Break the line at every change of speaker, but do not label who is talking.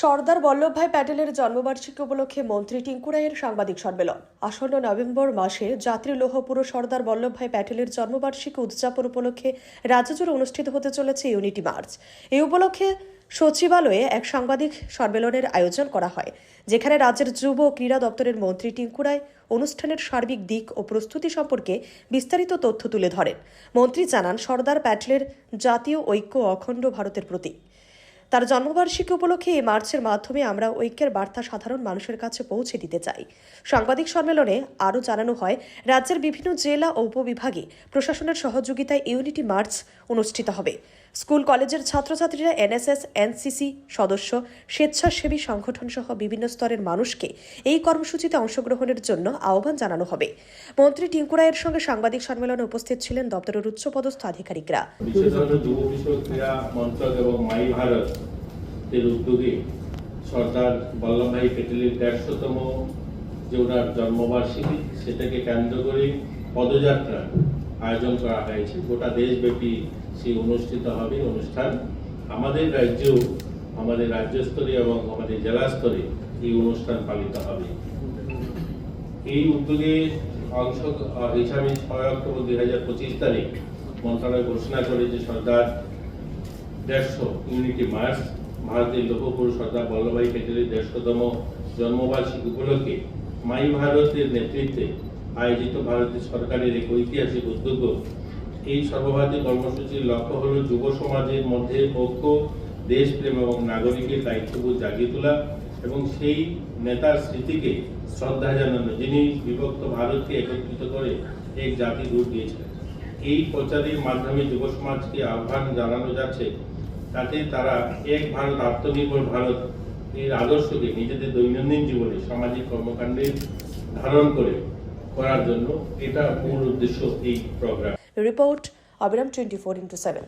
সর্দার বল্লভভাই প্যাটেলের জন্মবার্ষিকী উপলক্ষে মন্ত্রী টিঙ্কু রায়ের সাংবাদিক সম্মেলন। আসন্ন নভেম্বর মাসে যাত্রী লৌহপুর সর্দার বল্লভভাই প্যাটেলের জন্মবার্ষিকী উদযাপন উপলক্ষে রাজ্যজুড়ে অনুষ্ঠিত হতে চলেছে ইউনিটি মার্চ। এই উপলক্ষে সচিবালয়ে এক সাংবাদিক সম্মেলনের আয়োজন করা হয়, যেখানে রাজ্যের যুব ও ক্রীড়া দপ্তরের মন্ত্রী টিঙ্কু রায় অনুষ্ঠানের সার্বিক দিক ও প্রস্তুতি সম্পর্কে বিস্তারিত তথ্য তুলে ধরেন। মন্ত্রী জানান, সর্দার প্যাটেলের জাতীয় ঐক্য অখণ্ড ভারতের প্রতীক। তার জন্মবার্ষিকী উপলক্ষে এই মার্চের মাধ্যমে আমরা ঐক্যের বার্তা সাধারণ মানুষের কাছে পৌঁছে দিতে চাই। সাংবাদিক সম্মেলনে আরও জানানো হয়, রাজ্যের বিভিন্ন জেলা ও উপবিভাগে প্রশাসনের সহযোগিতায় ইউনিটি মার্চ অনুষ্ঠিত হবে। স্কুল কলেজের ছাত্রছাত্রীরা এনএসএস, এনসিসি সদস্য, স্বেচ্ছাসেবী সংগঠন সহ বিভিন্ন স্তরের মানুষকে এই কর্মসূচিতে অংশগ্রহণের জন্য আহ্বান জানানো হবে। মন্ত্রী টিঙ্কু রায়ের সঙ্গে সাংবাদিক সম্মেলনে উপস্থিত ছিলেন দপ্তরের উচ্চপদস্থ আধিকারিকরা।
এর উদ্যোগে সর্দার বল্লভভাই প্যাটেলের দেড়শোতম যে ওনার জন্মবার্ষিকী, সেটাকে কেন্দ্র করে পদযাত্রা আয়োজন করা হয়েছে। গোটা দেশব্যাপী সেই অনুষ্ঠিত হবে অনুষ্ঠান। আমাদের রাজ্যেও, আমাদের রাজ্য স্তরে এবং আমাদের জেলা স্তরে এই অনুষ্ঠান পালিত হবে। এই উদ্যোগে অংশ হিসাবে ছয় অক্টোবর দুই হাজার পঁচিশ তারিখ মন্ত্রণালয় ঘোষণা করে যে সর্দার দেড়শো ইউনিটি মার্চ ভারতের লৌহপুরুষ সর্দার বল্লভভাই প্যাটেলের দেড়শোতম জন্মবার্ষিকী উপলক্ষে মাই ভারতের নেতৃত্বে আয়োজিত ভারতের সরকারের এক ঐতিহাসিক উদ্যোগ। এই সর্বভারতীয় কর্মসূচির লক্ষ্য হল যুব সমাজের মধ্যে ঐক্য, দেশপ্রেম এবং নাগরিকের দায়িত্ববোধ জাগিয়ে তোলা এবং সেই নেতার স্মৃতিকে শ্রদ্ধা জানানো, যিনি বিভক্ত ভারতকে একত্রিত করে এক জাতি রূপ দিয়েছিলেন। এই প্রচারের মাধ্যমে যুব সমাজকে আহ্বান জানানো যাচ্ছে তাতে তারা এক ভারত, আত্মনির্ভর ভারত এর আদর্শকে নিজেদের দৈনন্দিন জীবনে সামাজিক কর্মকাণ্ডে ধারণ করে করার জন্য এটা মূল উদ্দেশ্য এই প্রোগ্রাম
রিপোর্ট অবিরাম টোয়েন্টি ফোর ইন্টু সেভেন